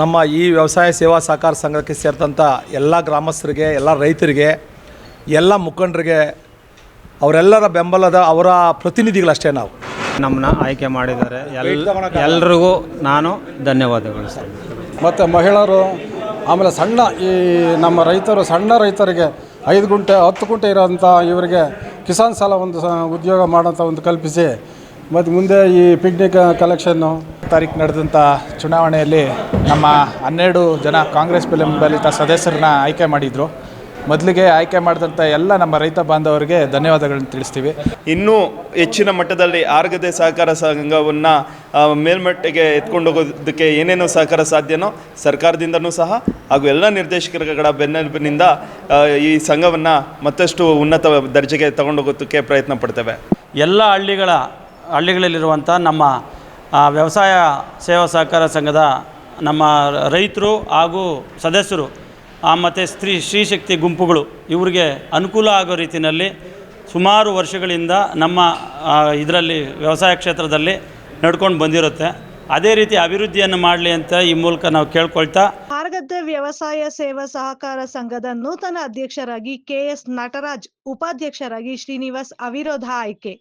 ನಮ್ಮ ಈ ವ್ಯವಸಾಯ ಸೇವಾ ಸಹಕಾರ ಸಂಘಕ್ಕೆ ಸೇರಿದಂಥ ಎಲ್ಲ ಗ್ರಾಮಸ್ಥರಿಗೆ ಎಲ್ಲ ರೈತರಿಗೆ ಎಲ್ಲ ಮುಖಂಡರಿಗೆ ಅವರೆಲ್ಲರ ಬೆಂಬಲದ ಅವರ ಪ್ರತಿನಿಧಿಗಳಷ್ಟೇ ನಾವು. ನಮ್ಮನ್ನ ಆಯ್ಕೆ ಮಾಡಿದ್ದಾರೆ. ಎಲ್ಲರಿಗೂ ಎಲ್ರಿಗೂ ನಾನು ಧನ್ಯವಾದಗಳು ಸರ್. ಮತ್ತು ಮಹಿಳೆಯರು ಆಮೇಲೆ ಸಣ್ಣ ಈ ನಮ್ಮ ರೈತರು ಸಣ್ಣ ರೈತರಿಗೆ ಐದು ಗುಂಟೆ ಹತ್ತು ಗುಂಟೆ ಇರೋಂಥ ಇವರಿಗೆ ಕಿಸಾನ್ ಸಾಲ ಒಂದು ಸ ಉದ್ಯೋಗ ಮಾಡೋಂಥ ಒಂದು ಕಲ್ಪಿಸಿ ಮತ್ತು ಮುಂದೆ ಈ ಪಿಕ್ನಿಕ್ ಕಲೆಕ್ಷನ್ನು ತಾರೀಕು ನಡೆದಂಥ ಚುನಾವಣೆಯಲ್ಲಿ ನಮ್ಮ ಹನ್ನೆರಡು ಜನ ಕಾಂಗ್ರೆಸ್ ಬೆಂಬಲಿತ ಸದಸ್ಯರನ್ನ ಆಯ್ಕೆ ಮಾಡಿದರು. ಮೊದಲಿಗೆ ಆಯ್ಕೆ ಮಾಡಿದಂಥ ಎಲ್ಲ ನಮ್ಮ ರೈತ ಬಾಂಧವರಿಗೆ ಧನ್ಯವಾದಗಳನ್ನು ತಿಳಿಸ್ತೀವಿ. ಇನ್ನೂ ಹೆಚ್ಚಿನ ಮಟ್ಟದಲ್ಲಿ ಆರ್ಗದೆ ಸಹಕಾರ ಸಂಘವನ್ನು ಮೇಲ್ಮಟ್ಟಿಗೆ ಎತ್ಕೊಂಡು ಹೋಗೋದಕ್ಕೆ ಏನೇನು ಸಹಕಾರ ಸಾಧ್ಯನೋ ಸರ್ಕಾರದಿಂದನೂ ಸಹ ಹಾಗೂ ಎಲ್ಲ ನಿರ್ದೇಶಕರುಗಳ ಬೆನ್ನೆಲುಬಿನಿಂದ ಈ ಸಂಘವನ್ನು ಮತ್ತಷ್ಟು ಉನ್ನತ ದರ್ಜೆಗೆ ತಗೊಂಡೋಗೋದಕ್ಕೆ ಪ್ರಯತ್ನ ಪಡ್ತೇವೆ. ಎಲ್ಲ ಹಳ್ಳಿಗಳ ಹಳ್ಳಿಗಳಲ್ಲಿರುವಂಥ ನಮ್ಮ ವ್ಯವಸಾಯ ಸೇವಾ ಸಹಕಾರ ಸಂಘದ ನಮ್ಮ ರೈತರು ಹಾಗೂ ಸದಸ್ಯರು ಮತ್ತು ಸ್ತ್ರೀ ಶಕ್ತಿ ಗುಂಪುಗಳು ಇವರಿಗೆ ಅನುಕೂಲ ಆಗೋ ರೀತಿಯಲ್ಲಿ ಸುಮಾರು ವರ್ಷಗಳಿಂದ ನಮ್ಮ ಇದರಲ್ಲಿ ವ್ಯವಸಾಯ ಕ್ಷೇತ್ರದಲ್ಲಿ ನಡ್ಕೊಂಡು ಬಂದಿರುತ್ತೆ. ಅದೇ ರೀತಿ ಅಭಿವೃದ್ಧಿಯನ್ನು ಮಾಡಲಿ ಅಂತ ಈ ಮೂಲಕ ನಾವು ಕೇಳ್ಕೊಳ್ತಾ ಹಾರಗದ್ದೆ ವ್ಯವಸಾಯ ಸೇವಾ ಸಹಕಾರ ಸಂಘದ ನೂತನ ಅಧ್ಯಕ್ಷರಾಗಿ ಕೆಎಸ್ ನಟರಾಜ್, ಉಪಾಧ್ಯಕ್ಷರಾಗಿ ಶ್ರೀನಿವಾಸ್ ಅವಿರೋಧ ಆಯ್ಕೆ.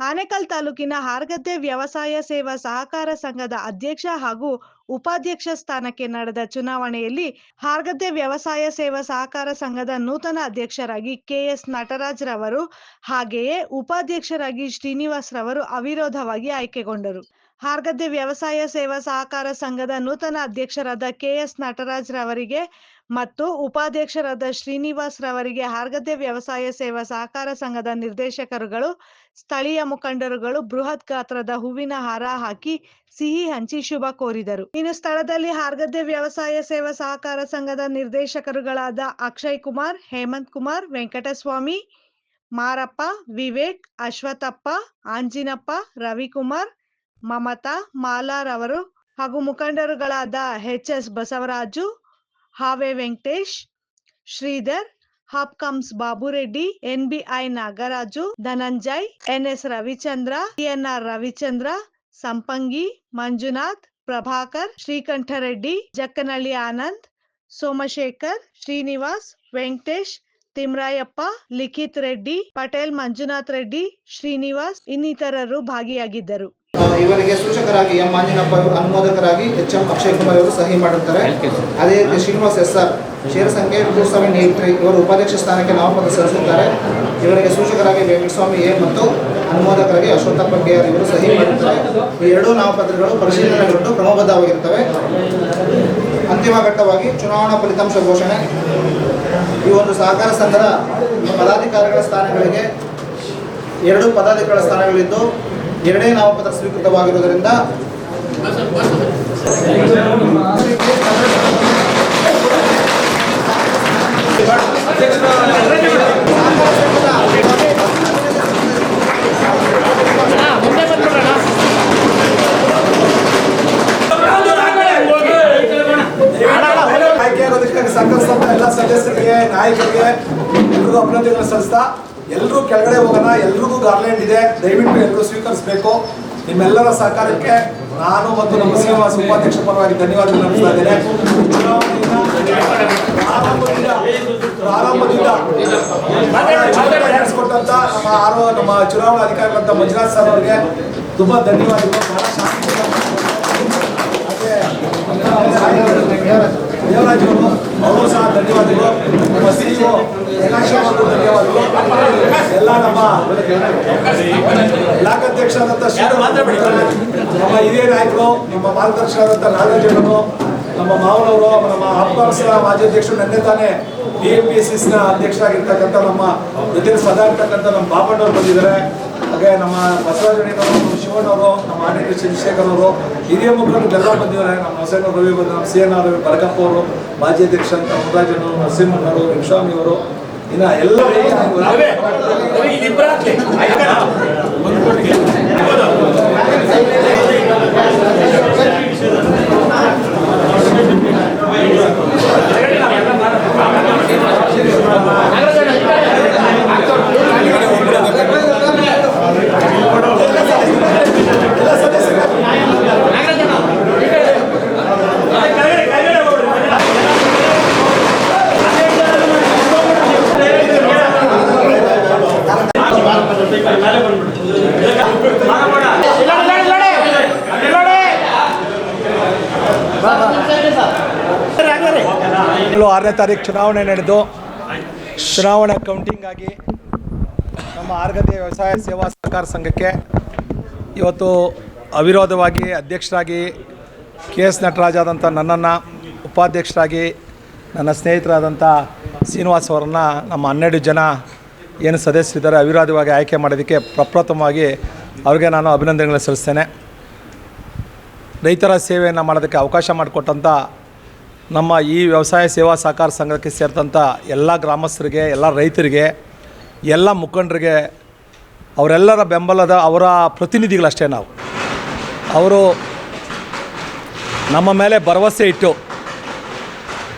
ಆನೇಕಲ್ ತಾಲೂಕಿನ ಹಾರ್ಗದ್ದೆ ವ್ಯವಸಾಯ ಸೇವಾ ಸಹಕಾರ ಸಂಘದ ಅಧ್ಯಕ್ಷ ಹಾಗೂ ಉಪಾಧ್ಯಕ್ಷ ಸ್ಥಾನಕ್ಕೆ ನಡೆದ ಚುನಾವಣೆಯಲ್ಲಿ ಹಾರ್ಗದ್ದೆ ವ್ಯವಸಾಯ ಸೇವಾ ಸಹಕಾರ ಸಂಘದ ನೂತನ ಅಧ್ಯಕ್ಷರಾಗಿ ಕೆಎಸ್ ನಟರಾಜ್ ರವರು ಹಾಗೆಯೇ ಉಪಾಧ್ಯಕ್ಷರಾಗಿ ಶ್ರೀನಿವಾಸ್ ರವರು ಅವಿರೋಧವಾಗಿ ಆಯ್ಕೆಗೊಂಡರು. ಹಾರ್ಗದ್ದೆ ವ್ಯವಸಾಯ ಸೇವಾ ಸಹಕಾರ ಸಂಘದ ನೂತನ ಅಧ್ಯಕ್ಷರಾದ ಕೆಎಸ್ ನಟರಾಜ್ ರವರಿಗೆ ಮತ್ತು ಉಪಾಧ್ಯಕ್ಷರಾದ ಶ್ರೀನಿವಾಸ್ ರವರಿಗೆ ಹಾರ್ಗದ್ದೆ ವ್ಯವಸಾಯ ಸೇವಾ ಸಹಕಾರ ಸಂಘದ ನಿರ್ದೇಶಕರುಗಳು, ಸ್ಥಳೀಯ ಮುಖಂಡರುಗಳು ಬೃಹತ್ ಗಾತ್ರದ ಹೂವಿನ ಹಾರ ಹಾಕಿ ಸಿಹಿ ಹಂಚಿ ಶುಭ ಕೋರಿದರು. ಇನ್ನು ಸ್ಥಳದಲ್ಲಿ ಹಾರ್ಗದ್ದೆ ವ್ಯವಸಾಯ ಸೇವಾ ಸಹಕಾರ ಸಂಘದ ನಿರ್ದೇಶಕರುಗಳಾದ ಅಕ್ಷಯ್ ಕುಮಾರ್, ಹೇಮಂತ್ ಕುಮಾರ್, ವೆಂಕಟಸ್ವಾಮಿ, ಮಾರಪ್ಪ, ವಿವೇಕ್, ಅಶ್ವಥಪ್ಪ, ಆಂಜಿನಪ್ಪ, ರವಿಕುಮಾರ್, ಮಮತಾ ಮಾಲಾರವರು ಹಾಗೂ ಮುಖಂಡರುಗಳಾದ H S Basavaraju ಹಾವೆ Venkatesh, Shridhar Hopcoms Babureddy NBI Nagaraju, Dhananjay NS Ravichandra TNR Ravichandra, Sampangi, Manjunath, Prabhakar, Srikanthareddy Jakkanahalli Anand, Somashekar, Srinivas, Venkatesh, Timrayappa, Likhith Reddy, Patel Manjunath Reddy, Srinivas ಇನ್ನಿತರರು ಭಾಗಿಯಾಗಿದ್ದರು. ಇವರಿಗೆ ಸೂಚಕರಾಗಿ ಎಂ ಆಂಜನಪ್ಪ ಅವರು ಅನುಮೋದಕರಾಗಿ ಎಚ್ ಎಂ ಅಕ್ಷಯ್ ಕುಮಾರ್ ಅವರು ಸಹಿ ಮಾಡುತ್ತಾರೆ ಅದೇ ರೀತಿ ಶ್ರೀನಿವಾಸ್ ಎಸ್ ಆರ್ ಷೇರು ಸಂಖ್ಯೆ ಟೂ ಸೆವೆನ್ ಏಟ್ ತ್ರೀ ಇವರು ಉಪಾಧ್ಯಕ್ಷ ಸ್ಥಾನಕ್ಕೆ ನಾಮಪತ್ರ ಸಲ್ಲಿಸುತ್ತಾರೆ ಇವರಿಗೆ ಸೂಚಕರಾಗಿ ವೆಂಕಟಸ್ವಾಮಿ ಎ ಮತ್ತು ಅನುಮೋದಕರಾಗಿ ಅಶ್ವತ್ಥಪ್ಪ ಕೆ ಆರ್ ಇವರು ಸಹಿ ಮಾಡುತ್ತಾರೆ ಈ ಎರಡೂ ನಾಮಪತ್ರಗಳು ಪರಿಶೀಲನೆಗೊಂಡು ಕ್ರಮಬದ್ಧವಾಗಿರುತ್ತವೆ ಅಂತಿಮ ಘಟ್ಟವಾಗಿ ಚುನಾವಣಾ ಫಲಿತಾಂಶ ಘೋಷಣೆ. ಈ ಒಂದು ಸಹಕಾರ ಸಂಘದ ಪದಾಧಿಕಾರಿಗಳ ಸ್ಥಾನಗಳಿಗೆ ಎರಡು ಪದಾಧಿಕಾರಿಗಳ ಸ್ಥಾನಗಳಿದ್ದು ಎರಡೇ ನಾಮಪತ್ರ ಸ್ವೀಕೃತವಾಗಿರುವುದರಿಂದ ಸಂಘ ಎಲ್ಲ ಸದಸ್ಯರಿಗೆ ನಾಯಕರಿಗೆ ಎಲ್ಲರಿಗೂ ಅಭಿನಂದನೆಗಳು ಸಲ್ಲಿಸ್ತಾ ಎಲ್ಲರೂ ಕೆಳಗಡೆ ಹೋಗೋಣ, ಎಲ್ರಿಗೂ ಗಾರ್ಲೆಂಡ್ ಇದೆ. ದಯವಿಟ್ಟು ಎಲ್ಲರೂ ಸ್ವೀಕರಿಸಬೇಕು. ನಿಮ್ಮೆಲ್ಲರ ಸಹಕಾರಕ್ಕೆ ನಾನು ಮತ್ತು ನಮ್ಮ ಸೇವಾ ಉಪಾಧ್ಯಕ್ಷ ಪರವಾಗಿ ಚುನಾವಣೆಯಿಂದ ಪ್ರಾರಂಭದಿಂದ ನಮ್ಮ ಆರೋ, ನಮ್ಮ ಚುನಾವಣಾ ಅಧಿಕಾರಿಗಳಂತ ಮಂಜುನಾಥ್ ಸರ್ ಅವರಿಗೆ ತುಂಬಾ ಧನ್ಯವಾದಗಳು. ಬಹಳ ಶಾಂತಿಯಿಂದ ದೇವರಾಜ್ ಅವರು ಅವರು ಸಹ ಧನ್ಯವಾದಗಳು. ನಮ್ಮ ಪ್ರಕಾಶ್ ಅವರು ಧನ್ಯವಾದಗಳು. ಎಲ್ಲ ನಮ್ಮ ಬ್ಲಾಕಾಧ್ಯಕ್ಷರಾದಂಥ ಶ್ರೀರಾಮ್ ನಮ್ಮ ಹಿರಿಯ ನಾಯಕರು ನಮ್ಮ ಮಾರ್ಗದರ್ಶಕರಾದಂಥ ನಾಗರಾಜನವರು ನಮ್ಮ ಮಾವನವರು ನಮ್ಮ ಅಪ್ಪಾರ್ಸರ ಮಾಜಿ ಅಧ್ಯಕ್ಷರು ನನ್ನೆ ತಾನೇ ಬಿ ಎಂ ಪಿ ಎಸ್ನ ಅಧ್ಯಕ್ಷರಾಗಿರ್ತಕ್ಕಂಥ ನಮ್ಮ ಜೊತೆ ಸದಾ ಇರ್ತಕ್ಕಂಥ ನಮ್ಮ ಬಾಪಣ್ಣವ್ರು ಬಂದಿದ್ದಾರೆ. ಹಾಗೆ ನಮ್ಮ ಬಸವರಾಜಣ್ಣವರು ನಮ್ಮ ಶಿವಣ್ಣವರು ನಮ್ಮ ಆಡಳಿತ ಚಂದ್ರಶೇಖರ್ ಅವರು, ಹಿರಿಯ ಮುಖಂಡರು ಎಲ್ಲ ಬಂದಿದ್ದಾರೆ ನಮ್ಮ ಹೊಸೇನ ರವಿ ಬಂದ, ನಮ್ಮ C N R Ravi Barakappa ಅವರು, ಮಾಜಿ ಅಧ್ಯಕ್ಷ ಅಂತ ನರಸಿಂಹಣ್ಣವರು ವೆಂಕಟಸ್ವಾಮಿ ಅವರು, ಇನ್ನು ಎಲ್ಲ ಆರನೇ ತಾರೀಕು ಚುನಾವಣೆ ನಡೆದು ಚುನಾವಣೆ ಕೌಂಟಿಂಗ್ ಆಗಿ ನಮ್ಮ ಆರ್ಗದೆ ವ್ಯವಸಾಯ ಸೇವಾ ಸಹಕಾರ ಸಂಘಕ್ಕೆ ಇವತ್ತು ಅವಿರೋಧವಾಗಿ ಅಧ್ಯಕ್ಷರಾಗಿ ಕೆ ಎಸ್ ನಟರಾಜ್ ಆದಂಥ ನನ್ನನ್ನು, ಉಪಾಧ್ಯಕ್ಷರಾಗಿ ನನ್ನ ಸ್ನೇಹಿತರಾದಂಥ ಶ್ರೀನಿವಾಸ್ ಅವರನ್ನು ನಮ್ಮ ಹನ್ನೆರಡು ಜನ ಏನು ಸದಸ್ಯರಿದ್ದಾರೆ ಅವಿರೋಧವಾಗಿ ಆಯ್ಕೆ ಮಾಡೋದಕ್ಕೆ ಪ್ರಪ್ರಥಮವಾಗಿ ಅವ್ರಿಗೆ ನಾನು ಅಭಿನಂದನೆಗಳನ್ನು ಸಲ್ಲಿಸ್ತೇನೆ. ರೈತರ ಸೇವೆಯನ್ನು ಮಾಡೋದಕ್ಕೆ ಅವಕಾಶ ಮಾಡಿಕೊಟ್ಟಂಥ ನಮ್ಮ ಈ ವ್ಯವಸಾಯ ಸೇವಾ ಸಹಕಾರ ಸಂಘಕ್ಕೆ ಸೇರಿದಂಥ ಎಲ್ಲ ಗ್ರಾಮಸ್ಥರಿಗೆ, ಎಲ್ಲ ರೈತರಿಗೆ, ಎಲ್ಲ ಮುಖಂಡರಿಗೆ, ಅವರೆಲ್ಲರ ಬೆಂಬಲದ ಅವರ ಪ್ರತಿನಿಧಿಗಳಷ್ಟೇ ನಾವು. ಅವರು ನಮ್ಮ ಮೇಲೆ ಭರವಸೆ ಇಟ್ಟು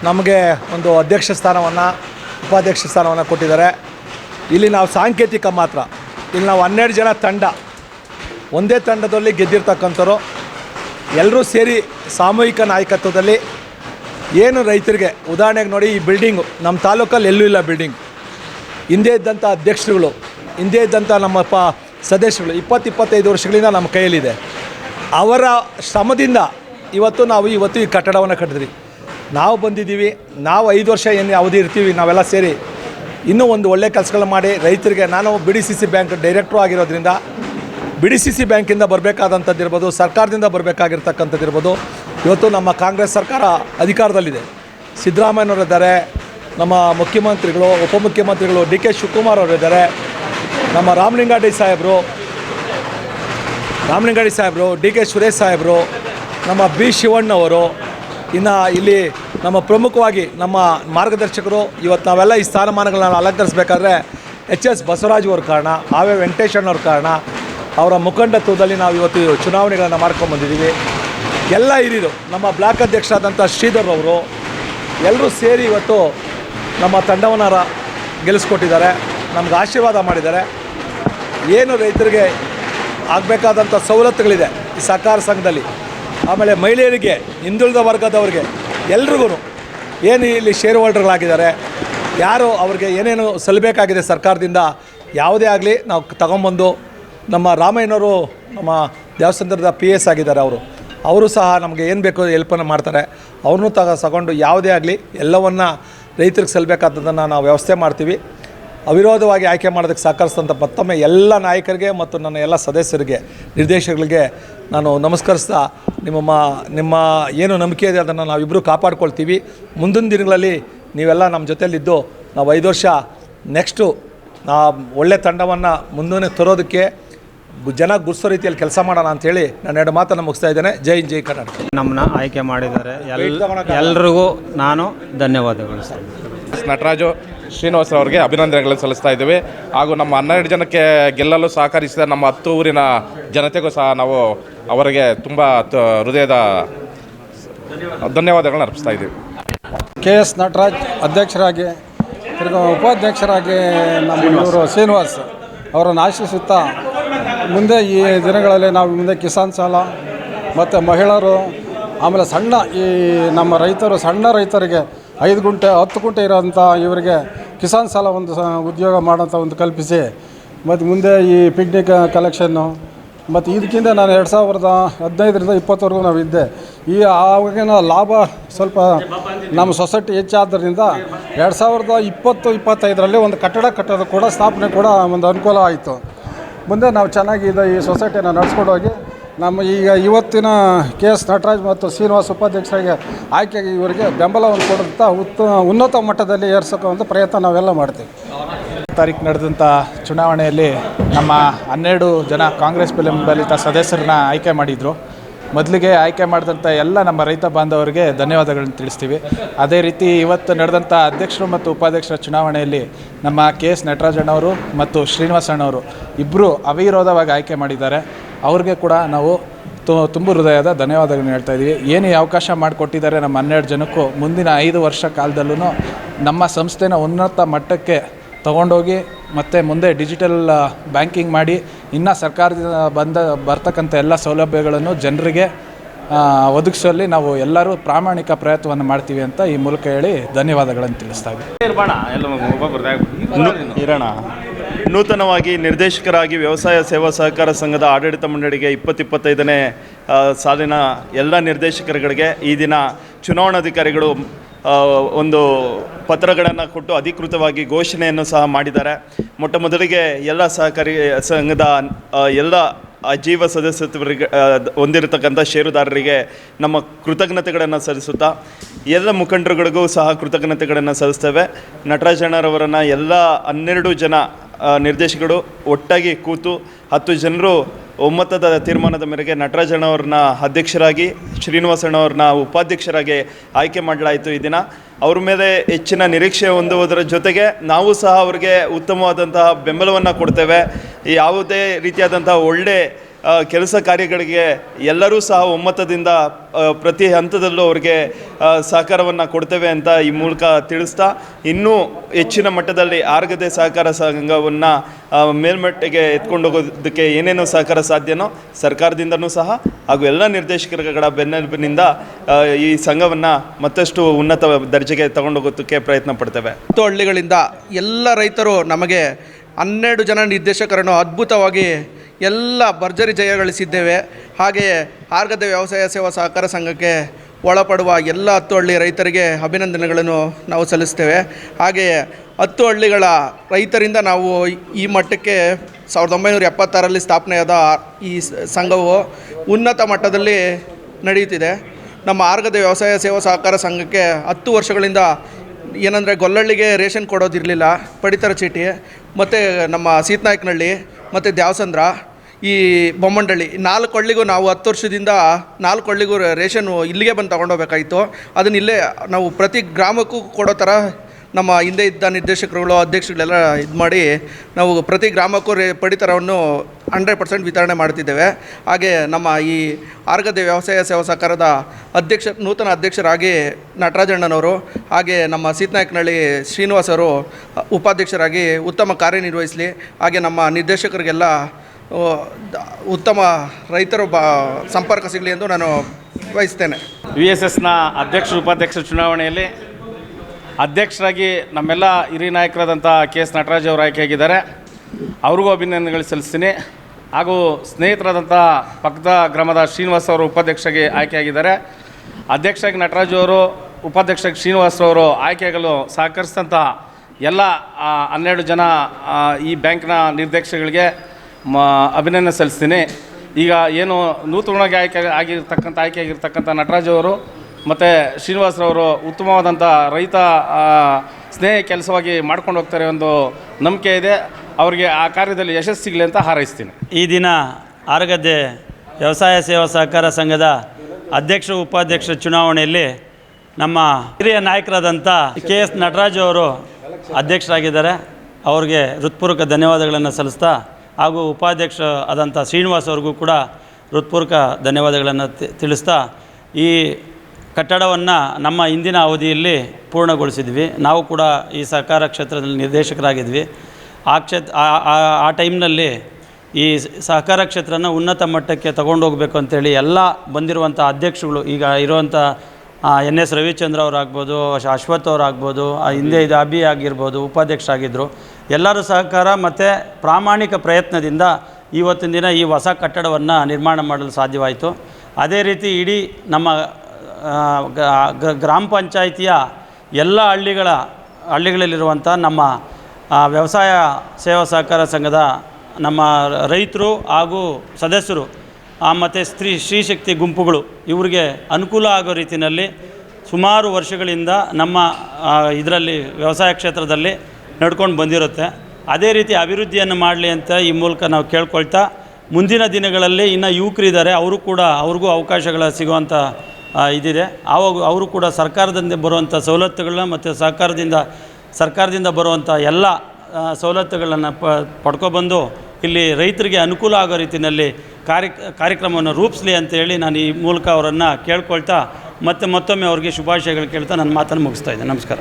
ನಮಗೆ ಒಂದು ಅಧ್ಯಕ್ಷ ಸ್ಥಾನವನ್ನು, ಉಪಾಧ್ಯಕ್ಷ ಸ್ಥಾನವನ್ನು ಕೊಟ್ಟಿದ್ದಾರೆ. ಇಲ್ಲಿ ನಾವು ಸಾಂಕೇತಿಕ ಮಾತ್ರ. ಇಲ್ಲಿ ನಾವು ಹನ್ನೆರಡು ಜನ ತಂಡ. ಒಂದೇ ತಂಡದಲ್ಲಿ ಗೆದ್ದಿರ್ತಕ್ಕಂಥವ್ರು. ಎಲ್ಲರೂ ಸೇರಿ ಸಾಮೂಹಿಕ ನಾಯಕತ್ವದಲ್ಲಿ ಏನು ರೈತರಿಗೆ, ಉದಾಹರಣೆಗೆ ನೋಡಿ ಈ ಬಿಲ್ಡಿಂಗು ನಮ್ಮ ತಾಲೂಕಲ್ಲಿ ಎಲ್ಲೂ ಇಲ್ಲ ಬಿಲ್ಡಿಂಗ್ ಹಿಂದೆ ಇದ್ದಂಥ ಅಧ್ಯಕ್ಷರುಗಳು, ಹಿಂದೆ ಇದ್ದಂಥ ನಮ್ಮ ಪ ಸದಸ್ಯರುಗಳು ಇಪ್ಪತ್ತು ಇಪ್ಪತ್ತೈದು ವರ್ಷಗಳಿಂದ ನಮ್ಮ ಕೈಯಲ್ಲಿದೆ. ಅವರ ಶ್ರಮದಿಂದ ಇವತ್ತು ನಾವು ಇವತ್ತು ಈ ಕಟ್ಟಡವನ್ನು ಕಟ್ಟಿದ್ರಿ ನಾವು ಬಂದಿದ್ದೀವಿ, ನಾವು ಐದು ವರ್ಷ ಏನು ಅವಧಿ ಇರ್ತೀವಿ, ನಾವೆಲ್ಲ ಸೇರಿ. ಇನ್ನೂ ಒಂದು ಒಳ್ಳೆ ಕೆಲಸಗಳು ಮಾಡಿ ರೈತರಿಗೆ, ನಾನು B D C C bank ಡೈರೆಕ್ಟ್ರು ಆಗಿರೋದ್ರಿಂದ ಬಿ ಡಿ ಸಿ ಸಿ ಬ್ಯಾಂಕಿಂದ ಬರಬೇಕಾದಂಥದ್ದಿರ್ಬೋದು, ಸರ್ಕಾರದಿಂದ ಬರಬೇಕಾಗಿರ್ತಕ್ಕಂಥದ್ದು ಇರ್ಬೋದು ಇವತ್ತು ನಮ್ಮ ಕಾಂಗ್ರೆಸ್ ಸರ್ಕಾರ ಅಧಿಕಾರದಲ್ಲಿದೆ. ಸಿದ್ದರಾಮಯ್ಯನವರಿದ್ದಾರೆ ನಮ್ಮ ಮುಖ್ಯಮಂತ್ರಿಗಳು, ಉಪಮುಖ್ಯಮಂತ್ರಿಗಳು ಡಿ ಕೆ ಶಿವಕುಮಾರ್ ಅವರಿದ್ದಾರೆ ನಮ್ಮ ರಾಮಲಿಂಗಾಡಿ ಸಾಹೇಬರು ರಾಮಲಿಂಗಾಡಿ ಸಾಹೇಬರು, ಡಿ ಕೆ ಸುರೇಶ್ ಸಾಹೇಬರು, ನಮ್ಮ ಬಿ ಶಿವಣ್ಣವರು ಇನ್ನು ಇಲ್ಲಿ ನಮ್ಮ ಪ್ರಮುಖವಾಗಿ ನಮ್ಮ ಮಾರ್ಗದರ್ಶಕರು, ಇವತ್ತು ನಾವೆಲ್ಲ ಈ ಸ್ಥಾನಮಾನಗಳನ್ನ ಅಲಂಕರಿಸಬೇಕಾದ್ರೆ ಎಚ್ ಎಸ್ ಬಸವರಾಜ್ ಅವ್ರ ಕಾರಣ ಆವೆ ವೆಂಕಟೇಶಣ್ಣವ್ರ ಕಾರಣ, ಅವರ ಮುಖಂಡತ್ವದಲ್ಲಿ ನಾವು ಇವತ್ತು ಚುನಾವಣೆಗಳನ್ನು ಮಾಡ್ಕೊಂಬಂದಿದ್ದೀವಿ. ಎಲ್ಲ ಹಿರಿಯರು, ನಮ್ಮ ಬ್ಲಾಕ್ ಅಧ್ಯಕ್ಷರಾದಂಥ ಶ್ರೀಧರ್ ಅವರು ಎಲ್ಲರೂ ಸೇರಿ ಇವತ್ತು ನಮ್ಮ ತಂಡವನ್ನು ಗೆಲ್ಲಿಸ್ಕೊಟ್ಟಿದ್ದಾರೆ. ನಮ್ಗೆ ಆಶೀರ್ವಾದ ಮಾಡಿದ್ದಾರೆ. ಏನು ರೈತರಿಗೆ ಆಗಬೇಕಾದಂಥ ಸವಲತ್ತುಗಳಿದೆ ಈ ಸಹಕಾರ ಸಂಘದಲ್ಲಿ. ಆಮೇಲೆ ಮಹಿಳೆಯರಿಗೆ, ಹಿಂದುಳಿದ ವರ್ಗದವ್ರಿಗೆ ಎಲ್ರಿಗೂ ಏನು ಇಲ್ಲಿ ಶೇರ್ ಹೋಲ್ಡರ್ಗಳಾಗಿದ್ದಾರೆ ಯಾರು ಅವ್ರಿಗೆ ಏನೇನು ಸಲ್ಲಬೇಕಾಗಿದೆ ಸರ್ಕಾರದಿಂದ, ಯಾವುದೇ ಆಗಲಿ ನಾವು ತಗೊಂಬಂದು ನಮ್ಮ ರಾಮಯ್ಯನವರು ನಮ್ಮ ದೇವಸ್ಥಾನದ ಪಿ ಎಸ್ ಆಗಿದ್ದಾರೆ ಅವರು. ಅವರು ಸಹ ನಮಗೆ ಏನು ಬೇಕೋ ಹೆಲ್ಪನ್ನು ಮಾಡ್ತಾರೆ. ಅವ್ರನ್ನೂ ತಗ ತಗೊಂಡು ಯಾವುದೇ ಆಗಲಿ ಎಲ್ಲವನ್ನ ರೈತರಿಗೆ ಸಲ್ಲಬೇಕಾದದನ್ನು ನಾವು ವ್ಯವಸ್ಥೆ ಮಾಡ್ತೀವಿ. ಅವಿರೋಧವಾಗಿ ಆಯ್ಕೆ ಮಾಡೋದಕ್ಕೆ ಸಹಕರಿಸಿದಂಥ ಮತ್ತೊಮ್ಮೆ ಎಲ್ಲ ನಾಯಕರಿಗೆ ಮತ್ತು ನನ್ನ ಎಲ್ಲ ಸದಸ್ಯರಿಗೆ, ನಿರ್ದೇಶಕರಿಗೆ ನಾನು ನಮಸ್ಕರಿಸ್ತಾ ನಿಮ್ಮ ನಿಮ್ಮ ಏನು ನಂಬಿಕೆ ಇದೆ ಅದನ್ನು ನಾವಿಬ್ಬರೂ ಕಾಪಾಡ್ಕೊಳ್ತೀವಿ. ಮುಂದಿನ ದಿನಗಳಲ್ಲಿ ನೀವೆಲ್ಲ ನಮ್ಮ ಜೊತೆಯಲ್ಲಿದ್ದು ನಾವು ಐದು ವರ್ಷ ನೆಕ್ಸ್ಟು ಒಳ್ಳೆ ತಂಡವನ್ನು ಮುಂದೆ ತರೋದಕ್ಕೆ ಜನ ಗುರ್ಸೋ ರೀತಿಯಲ್ಲಿ ಕೆಲಸ ಮಾಡೋಣ ಅಂತೇಳಿ ನಾನು ಎರಡು ಮಾತನ್ನು ಮುಗಿಸ್ತಾ ಇದ್ದೇನೆ. ಜೈ ಜೈ ಕರ್ನಾಟಕ. ನಮ್ಮನ್ನ ಆಯ್ಕೆ ಮಾಡಿದ್ದಾರೆ. ಎಲ್ಲರಿಗೂ ಎಲ್ರಿಗೂ ನಾನು ಧನ್ಯವಾದಗಳು ಸರ್. ನಟರಾಜು ಶ್ರೀನಿವಾಸ ಅವರಿಗೆ ಅಭಿನಂದನೆಗಳನ್ನು ಸಲ್ಲಿಸ್ತಾ ಇದ್ದೇವೆ. ಹಾಗೂ ನಮ್ಮ ಹನ್ನೆರಡು ಜನಕ್ಕೆ ಗೆಲ್ಲಲು ಸಹಕರಿಸಿದ ನಮ್ಮ ಹತ್ತು ಊರಿನ ಜನತೆಗೂ ಸಹ ನಾವು ಅವರಿಗೆ ತುಂಬ ತ- ಹೃದಯದ ಧನ್ಯವಾದಗಳನ್ನ ಅರ್ಪಿಸ್ತಾ ಇದ್ದೀವಿ. ಕೆ ಎಸ್ ನಟರಾಜ್ ಅಧ್ಯಕ್ಷರಾಗಿ ತಿರ್ಗ ಉಪಾಧ್ಯಕ್ಷರಾಗಿ ನಮ್ಮ ಇವರು ಶ್ರೀನಿವಾಸ್ ಅವರನ್ನು ಆಶಿಸುತ್ತಾ ಮುಂದೆ ಈ ದಿನಗಳಲ್ಲಿ ನಾವು ಮುಂದೆ ಕಿಸಾನ್ ಸಾಲ, ಮತ್ತು ಮಹಿಳೆಯರು ಆಮೇಲೆ ಸಣ್ಣ ಈ ನಮ್ಮ ರೈತರು, ಸಣ್ಣ ರೈತರಿಗೆ ಐದು ಗುಂಟೆ, ಹತ್ತು ಗುಂಟೆ ಇರೋಂಥ ಇವರಿಗೆ ಕಿಸಾನ್ ಸಾಲ ಒಂದು ಉದ್ಯೋಗ ಮಾಡೋಂಥ ಒಂದು ಕಲ್ಪಿಸಿ, ಮತ್ತು ಮುಂದೆ ಈ ಪಿಕ್ನಿಕ್ ಕಲೆಕ್ಷನ್ನು ಮತ್ತು ಇದಕ್ಕಿಂತ ನಾನು ಎರಡು ಸಾವಿರದ ಹದಿನೈದರಿಂದ ಇಪ್ಪತ್ತವರೆಗೂ ನಾವು ಇದ್ದೆ. ಈ ಆವಾಗಿನ ಲಾಭ ಸ್ವಲ್ಪ ನಮ್ಮ ಸೊಸೈಟಿ ಹೆಚ್ಚಾದ್ದರಿಂದ ಎರಡು ಸಾವಿರದ ಇಪ್ಪತ್ತು, ಇಪ್ಪತ್ತೈದರಲ್ಲಿ ಒಂದು ಕಟ್ಟಡ ಕಟ್ಟೋದು ಕೂಡ, ಸ್ಥಾಪನೆ ಕೂಡ ಒಂದು ಅನುಕೂಲ ಆಯಿತು. ಮುಂದೆ ನಾವು ಚೆನ್ನಾಗಿ ಇದು ಈ ಸೊಸೈಟಿನ ನಡ್ಸ್ಕೊಂಡು ಹೋಗಿ ನಮ್ಮ ಈಗ ಇವತ್ತಿನ ಕೆ ಎಸ್ ನಟರಾಜ್ ಮತ್ತು ಶ್ರೀನಿವಾಸ್ ಉಪಾಧ್ಯಕ್ಷರಿಗೆ ಆಯ್ಕೆಗೆ ಇವರಿಗೆ ಬೆಂಬಲವನ್ನು ಕೊಡುತ್ತಾ ಉತ್ತ ಉನ್ನತ ಮಟ್ಟದಲ್ಲಿ ಏರ್ಸೋಕೆ ಒಂದು ಪ್ರಯತ್ನ ನಾವೆಲ್ಲ ಮಾಡ್ತೀವಿ. ತಾರೀಕು ನಡೆದಂಥ ಚುನಾವಣೆಯಲ್ಲಿ ನಮ್ಮ ಹನ್ನೆರಡು ಜನ ಕಾಂಗ್ರೆಸ್ ಬೆಂಬಲಿತ ಸದಸ್ಯರನ್ನ ಆಯ್ಕೆ ಮಾಡಿದರು. ಮೊದಲಿಗೆ ಆಯ್ಕೆ ಮಾಡಿದಂಥ ಎಲ್ಲ ನಮ್ಮ ರೈತ ಬಾಂಧವರಿಗೆ ಧನ್ಯವಾದಗಳನ್ನು ತಿಳಿಸ್ತೀವಿ. ಅದೇ ರೀತಿ ಇವತ್ತು ನಡೆದಂಥ ಅಧ್ಯಕ್ಷರು ಮತ್ತು ಉಪಾಧ್ಯಕ್ಷರ ಚುನಾವಣೆಯಲ್ಲಿ ನಮ್ಮ ಕೆ ಎಸ್ ನಟರಾಜಣ್ಣವರು ಮತ್ತು ಶ್ರೀನಿವಾಸ ಅಣ್ಣವರು ಇಬ್ಬರು ಅವಿರೋಧವಾಗಿ ಆಯ್ಕೆ ಮಾಡಿದ್ದಾರೆ. ಅವ್ರಿಗೆ ಕೂಡ ನಾವು ತುಂಬ ಹೃದಯದ ಧನ್ಯವಾದಗಳನ್ನ ಹೇಳ್ತಾ ಇದ್ದೀವಿ. ಏನೇ ಅವಕಾಶ ಮಾಡಿಕೊಟ್ಟಿದ್ದಾರೆ ನಮ್ಮ ಹನ್ನೆರಡು ಜನಕ್ಕೂ ಮುಂದಿನ ಐದು ವರ್ಷ ಕಾಲದಲ್ಲೂ ನಮ್ಮ ಸಂಸ್ಥೆನ ಉನ್ನತ ಮಟ್ಟಕ್ಕೆ ತಗೊಂಡೋಗಿ ಮತ್ತು ಮುಂದೆ ಡಿಜಿಟಲ್ ಬ್ಯಾಂಕಿಂಗ್ ಮಾಡಿ ಇನ್ನು ಸರ್ಕಾರದಿಂದ ಬಂದ ಬರ್ತಕ್ಕಂಥ ಎಲ್ಲ ಸೌಲಭ್ಯಗಳನ್ನು ಜನರಿಗೆ ಒದಗಿಸುವಲ್ಲಿ ನಾವು ಎಲ್ಲರೂ ಪ್ರಾಮಾಣಿಕ ಪ್ರಯತ್ನವನ್ನು ಮಾಡ್ತೀವಿ ಅಂತ ಈ ಮೂಲಕ ಹೇಳಿ ಧನ್ಯವಾದಗಳನ್ನು ತಿಳಿಸ್ತಾ ಇದ್ದೀವಿ ಇರೋಣ ನೂತನವಾಗಿ ನಿರ್ದೇಶಕರಾಗಿ ವ್ಯವಸಾಯ ಸೇವಾ ಸಹಕಾರ ಸಂಘದ ಆಡಳಿತ ಮಂಡಳಿಗೆ ಇಪ್ಪತ್ತಿಪ್ಪತ್ತೈದನೇ ಸಾಲಿನ ಎಲ್ಲ ನಿರ್ದೇಶಕರುಗಳಿಗೆ ಈ ದಿನ ಚುನಾವಣಾಧಿಕಾರಿಗಳು ಒಂದು ಪತ್ರಗಳನ್ನು ಕೊಟ್ಟು ಅಧಿಕೃತವಾಗಿ ಘೋಷಣೆಯನ್ನು ಸಹ ಮಾಡಿದ್ದಾರೆ. ಮೊಟ್ಟ ಮೊದಲಿಗೆ ಎಲ್ಲ ಸಹಕಾರಿ ಸಂಘದ ಎಲ್ಲ ಅಜೀವ ಸದಸ್ಯತ್ವರಿಗೆ ಹೊಂದಿರತಕ್ಕಂಥ ಷೇರುದಾರರಿಗೆ ನಮ್ಮ ಕೃತಜ್ಞತೆಗಳನ್ನು ಸಲ್ಲಿಸುತ್ತಾ, ಎಲ್ಲ ಮುಖಂಡರುಗಳಿಗೂ ಸಹ ಕೃತಜ್ಞತೆಗಳನ್ನು ಸಲ್ಲಿಸ್ತೇವೆ. ನಟರಾಜಣ್ಣರವರನ್ನು ಎಲ್ಲ ಹನ್ನೆರಡು ಜನ ನಿರ್ದೇಶಕರು ಒಟ್ಟಾಗಿ ಕೂತು ಹತ್ತು ಜನರು ಒಮ್ಮತದ ತೀರ್ಮಾನದ ಮೇರೆಗೆ ನಟರಾಜಣ್ಣವ್ರನ್ನ ಅಧ್ಯಕ್ಷರಾಗಿ ಶ್ರೀನಿವಾಸಣ್ಣವ್ರನ್ನ ಉಪಾಧ್ಯಕ್ಷರಾಗಿ ಆಯ್ಕೆ ಮಾಡಲಾಯಿತು ಈ ದಿನ. ಅವ್ರ ಮೇಲೆ ಹೆಚ್ಚಿನ ನಿರೀಕ್ಷೆ ಹೊಂದುವುದರ ಜೊತೆಗೆ ನಾವು ಸಹ ಅವರಿಗೆ ಉತ್ತಮವಾದಂತಹ ಬೆಂಬಲವನ್ನು ಕೊಡ್ತೇವೆ. ಯಾವುದೇ ರೀತಿಯಾದಂತಹ ಒಳ್ಳೆ ಕೆಲಸ ಕಾರ್ಯಗಳಿಗೆ ಎಲ್ಲರೂ ಸಹ ಒಮ್ಮತದಿಂದ ಪ್ರತಿ ಹಂತದಲ್ಲೂ ಅವರಿಗೆ ಸಹಕಾರವನ್ನು ಕೊಡ್ತೇವೆ ಅಂತ ಈ ಮೂಲಕ ತಿಳಿಸ್ತಾ, ಇನ್ನೂ ಹೆಚ್ಚಿನ ಮಟ್ಟದಲ್ಲಿ ಆರ್ಗದೆ ಸಹಕಾರ ಸಂಘವನ್ನು ಮೇಲ್ಮಟ್ಟಿಗೆ ಎತ್ಕೊಂಡು ಹೋಗೋದಕ್ಕೆ ಏನೇನು ಸಹಕಾರ ಸಾಧ್ಯನೋ ಸರ್ಕಾರದಿಂದನೂ ಸಹ, ಹಾಗೂ ಎಲ್ಲ ನಿರ್ದೇಶಕರುಗಳ ಬೆನ್ನೆಲುಬಿನಿಂದ ಈ ಸಂಘವನ್ನು ಮತ್ತಷ್ಟು ಉನ್ನತ ದರ್ಜೆಗೆ ತಗೊಂಡೋಗೋದಕ್ಕೆ ಪ್ರಯತ್ನ ಪಡ್ತೇವೆ. ಹತ್ತು ಹಳ್ಳಿಗಳಿಂದ ಎಲ್ಲ ರೈತರು ನಮಗೆ ಹನ್ನೆರಡು ಜನ ನಿರ್ದೇಶಕರನ್ನು ಅದ್ಭುತವಾಗಿ ಎಲ್ಲ ಭರ್ಜರಿ ಜಯ ಗಳಿಸಿದ್ದೇವೆ. ಹಾಗೆಯೇ ಆರ್ಗದ ವ್ಯವಸಾಯ ಸೇವಾ ಸಹಕಾರ ಸಂಘಕ್ಕೆ ಒಳಪಡುವ ಎಲ್ಲ ಹತ್ತು ಹಳ್ಳಿ ರೈತರಿಗೆ ಅಭಿನಂದನೆಗಳನ್ನು ನಾವು ಸಲ್ಲಿಸ್ತೇವೆ. ಹಾಗೆಯೇ ಹತ್ತು ಹಳ್ಳಿಗಳ ರೈತರಿಂದ ನಾವು ಈ ಮಟ್ಟಕ್ಕೆ ಸಾವಿರದ ಒಂಬೈನೂರ ಎಪ್ಪತ್ತಾರಲ್ಲಿ ಸ್ಥಾಪನೆಯಾದ ಈ ಸಂಘವು ಉನ್ನತ ಮಟ್ಟದಲ್ಲಿ ನಡೆಯುತ್ತಿದೆ. ನಮ್ಮ ಆರ್ಗದ ವ್ಯವಸಾಯ ಸೇವಾ ಸಹಕಾರ ಸಂಘಕ್ಕೆ ಹತ್ತು ವರ್ಷಗಳಿಂದ ಏನಂದರೆ ಗೊಲ್ಲಳ್ಳಿಗೆ ರೇಷನ್ ಕೊಡೋದಿರಲಿಲ್ಲ, ಪಡಿತರ ಚೀಟಿ, ಮತ್ತು ನಮ್ಮ ಸೀತನಾಯಕನಹಳ್ಳಿ ಮತ್ತು ದ್ಯಾವಸಂದ್ರ, ಈ ಬೊಮ್ಮಂಡಳ್ಳಿ ನಾಲ್ಕು ಹಳ್ಳಿಗೂ ನಾವು ಹತ್ತು ವರ್ಷದಿಂದ ನಾಲ್ಕು ಹಳ್ಳಿಗೂ ರೇಷನ್ನು ಇಲ್ಲಿಗೆ ಬಂದು ತೊಗೊಂಡೋಗ್ಬೇಕಾಯಿತು. ಅದನ್ನ ಇಲ್ಲೇ ನಾವು ಪ್ರತಿ ಗ್ರಾಮಕ್ಕೂ ಕೊಡೋ ಥರ ನಮ್ಮ ಹಿಂದೆ ಇದ್ದ ನಿರ್ದೇಶಕರುಗಳು ಅಧ್ಯಕ್ಷಗಳೆಲ್ಲ ಇದು ಮಾಡಿ ನಾವು ಪ್ರತಿ ಗ್ರಾಮಕ್ಕೂ ರೇ, ಪಡಿತರವನ್ನು ಹಂಡ್ರೆಡ್ ಪರ್ಸೆಂಟ್ ವಿತರಣೆ ಮಾಡ್ತಿದ್ದೇವೆ. ಹಾಗೆ ನಮ್ಮ ಈ ಆರ್ಗದ ವ್ಯವಸಾಯ ಸೇವಾ ಸಹಕಾರದ ಅಧ್ಯಕ್ಷ, ನೂತನ ಅಧ್ಯಕ್ಷರಾಗಿ ನಟರಾಜಣ್ಣನವರು, ಹಾಗೆ ನಮ್ಮ ಸೀತನಾಯಕನಹಳ್ಳಿ ಶ್ರೀನಿವಾಸ್ ಅವರು ಉಪಾಧ್ಯಕ್ಷರಾಗಿ ಉತ್ತಮ ಕಾರ್ಯನಿರ್ವಹಿಸಲಿ, ಹಾಗೆ ನಮ್ಮ ನಿರ್ದೇಶಕರಿಗೆಲ್ಲ ಉತ್ತಮ ರೈತರು ಬ, ಸಂಪರ್ಕ ಸಿಗಲಿ ಎಂದು ನಾನು ಬಯಸ್ತೇನೆ. ವಿ ಎಸ್ ಎಸ್ನ ಅಧ್ಯಕ್ಷ ಉಪಾಧ್ಯಕ್ಷ ಚುನಾವಣೆಯಲ್ಲಿ ಅಧ್ಯಕ್ಷರಾಗಿ ನಮ್ಮೆಲ್ಲ ಹಿರಿಯ ನಾಯಕರಾದಂಥ ಕೆ ಎಸ್ ನಟರಾಜ್ ಅವರು ಆಯ್ಕೆಯಾಗಿದ್ದಾರೆ ಅವ್ರಿಗೂ ಅಭಿನಂದನೆಗಳು ಸಲ್ಲಿಸ್ತೀನಿ. ಹಾಗೂ ಸ್ನೇಹಿತರಾದಂಥ ಪಕ್ಕದ ಗ್ರಾಮದ ಶ್ರೀನಿವಾಸ್ ಅವರು ಉಪಾಧ್ಯಕ್ಷರಾಗಿ ಆಯ್ಕೆಯಾಗಿದ್ದಾರೆ ಅಧ್ಯಕ್ಷರಾಗಿ ನಟರಾಜ್ ಅವರು, ಉಪಾಧ್ಯಕ್ಷರಾಗಿ ಶ್ರೀನಿವಾಸ್ ಅವರು ಆಯ್ಕೆಯಾಗಲು ಸಹಕರಿಸಿದಂಥ ಎಲ್ಲ ಹನ್ನೆರಡು ಜನ ಈ ಬ್ಯಾಂಕ್ನ ನಿರ್ದೇಶಕಗಳಿಗೆ ಮ, ಅಭಿನಂದನೆ ಸಲ್ಲಿಸ್ತೀನಿ. ಈಗ ಏನು ನೂತನವಾಗಿ ಆಯ್ಕೆ ಆಗಿರ್ತಕ್ಕಂಥ ಆಯ್ಕೆ ಆಗಿರ್ತಕ್ಕಂಥ ನಟರಾಜ್ ಅವರು ಮತ್ತು ಶ್ರೀನಿವಾಸರವರು ಉತ್ತಮವಾದಂಥ ರೈತ ಸ್ನೇಹ ಕೆಲಸವಾಗಿ ಮಾಡ್ಕೊಂಡು ಹೋಗ್ತಾರೆ ಒಂದು ನಂಬಿಕೆ ಇದೆ. ಅವರಿಗೆ ಆ ಕಾರ್ಯದಲ್ಲಿ ಯಶಸ್ಸು ಸಿಗಲಿ ಅಂತ ಹಾರೈಸ್ತೀನಿ. ಈ ದಿನ ಆರಗದ್ದೆ ವ್ಯವಸಾಯ ಸೇವಾ ಸಹಕಾರ ಸಂಘದ ಅಧ್ಯಕ್ಷ, ಉಪಾಧ್ಯಕ್ಷ ಚುನಾವಣೆಯಲ್ಲಿ ನಮ್ಮ ಹಿರಿಯ ನಾಯಕರಾದಂಥ ಕೆ ಎಸ್ ನಟರಾಜ್ ಅವರು ಅಧ್ಯಕ್ಷರಾಗಿದ್ದಾರೆ. ಅವ್ರಿಗೆ ಹೃತ್ಪೂರ್ವಕ ಧನ್ಯವಾದಗಳನ್ನು ಸಲ್ಲಿಸ್ತಾ ಹಾಗೂ ಉಪಾಧ್ಯಕ್ಷ ಆದಂಥ ಶ್ರೀನಿವಾಸ್ ಅವ್ರಿಗೂ ಕೂಡ ಹೃತ್ಪೂರ್ವಕ ಧನ್ಯವಾದಗಳನ್ನು ತಿಳಿಸ್ತಾ ಈ ಕಟ್ಟಡವನ್ನು ನಮ್ಮ ಇಂದಿನ ಅವಧಿಯಲ್ಲಿ ಪೂರ್ಣಗೊಳಿಸಿದ್ವಿ. ನಾವು ಕೂಡ ಈ ಸಹಕಾರ ಕ್ಷೇತ್ರದಲ್ಲಿ ನಿರ್ದೇಶಕರಾಗಿದ್ವಿ. ಆ ಕ್ಷೇತ್ರ ಆ- ಟೈಮ್ನಲ್ಲಿ ಈ ಸಹಕಾರ ಕ್ಷೇತ್ರನ ಉನ್ನತ ಮಟ್ಟಕ್ಕೆ ತಗೊಂಡೋಗ್ಬೇಕು ಅಂತೇಳಿ ಎಲ್ಲ ಬಂದಿರುವಂಥ ಅಧ್ಯಕ್ಷಗಳು, ಈಗ ಇರುವಂಥ ಎನ್ ಎಸ್ ರವಿಚಂದ್ರ ಅವರಾಗ್ಬೋದು, ಅಶ್- ಅಶ್ವಥ್ ಅವರಾಗ್ಬೋದು ಹಿಂದೆ ಇದು ಅಭಿ ಆಗಿರ್ಬೋದು ಉಪಾಧ್ಯಕ್ಷ ಆಗಿದ್ದರು ಎಲ್ಲರೂ ಸಹಕಾರ ಮತ್ತು ಪ್ರಾಮಾಣಿಕ ಪ್ರಯತ್ನದಿಂದ ಇವತ್ತಿನ ದಿನ ಈ ಹೊಸ ಕಟ್ಟಡವನ್ನು ನಿರ್ಮಾಣ ಮಾಡಲು ಸಾಧ್ಯವಾಯಿತು. ಅದೇ ರೀತಿ ಇಡೀ ನಮ್ಮ ಗ್ರಾಮ ಪಂಚಾಯಿತಿಯ ಎಲ್ಲ ಹಳ್ಳಿಗಳ, ಹಳ್ಳಿಗಳಲ್ಲಿರುವಂಥ ನಮ್ಮ ವ್ಯವಸಾಯ ಸೇವಾ ಸಹಕಾರ ಸಂಘದ ನಮ್ಮ ರೈತರು ಹಾಗೂ ಸದಸ್ಯರು ಮತ್ತು ಸ್ತ್ರೀ ಶಕ್ತಿ ಗುಂಪುಗಳು, ಇವರಿಗೆ ಅನುಕೂಲ ಆಗೋ ರೀತಿಯಲ್ಲಿ ಸುಮಾರು ವರ್ಷಗಳಿಂದ ನಮ್ಮ ಇದರಲ್ಲಿ ವ್ಯವಸಾಯ ಕ್ಷೇತ್ರದಲ್ಲಿ ನಡ್ಕೊಂಡು ಬಂದಿರುತ್ತೆ. ಅದೇ ರೀತಿ ಅಭಿವೃದ್ಧಿಯನ್ನು ಮಾಡಲಿ ಅಂತ ಈ ಮೂಲಕ ನಾವು ಕೇಳ್ಕೊಳ್ತಾ, ಮುಂದಿನ ದಿನಗಳಲ್ಲಿ ಇನ್ನು ಯುವಕರಿದ್ದಾರೆ, ಅವರು ಕೂಡ ಅವ್ರಿಗೂ ಅವಕಾಶಗಳ ಸಿಗುವಂಥ ಇದಿದೆ. ಆವಾಗ ಅವರು ಕೂಡ ಸರ್ಕಾರದಿಂದ ಬರುವಂಥ ಸವಲತ್ತುಗಳನ್ನ ಮತ್ತು ಸರ್ಕಾರದಿಂದ ಸರ್ಕಾರದಿಂದ ಬರುವಂಥ ಎಲ್ಲ ಸವಲತ್ತುಗಳನ್ನು ಪ, ಪಡ್ಕೊಬಂದು ಇಲ್ಲಿ ರೈತರಿಗೆ ಅನುಕೂಲ ಆಗೋ ರೀತಿಯಲ್ಲಿ ಕಾರ್ಯ, ಕಾರ್ಯಕ್ರಮವನ್ನು ರೂಪಿಸಲಿ ಅಂತೇಳಿ ನಾನು ಈ ಮೂಲಕ ಅವರನ್ನು ಕೇಳ್ಕೊಳ್ತಾ ಮತ್ತೆ ಮತ್ತೊಮ್ಮೆ ಅವ್ರಿಗೆ ಶುಭಾಶಯಗಳು ಕೇಳ್ತಾ ನನ್ನ ಮಾತನ್ನು ಮುಗಿಸ್ತಾ ಇದ್ದೆ ನಮಸ್ಕಾರ.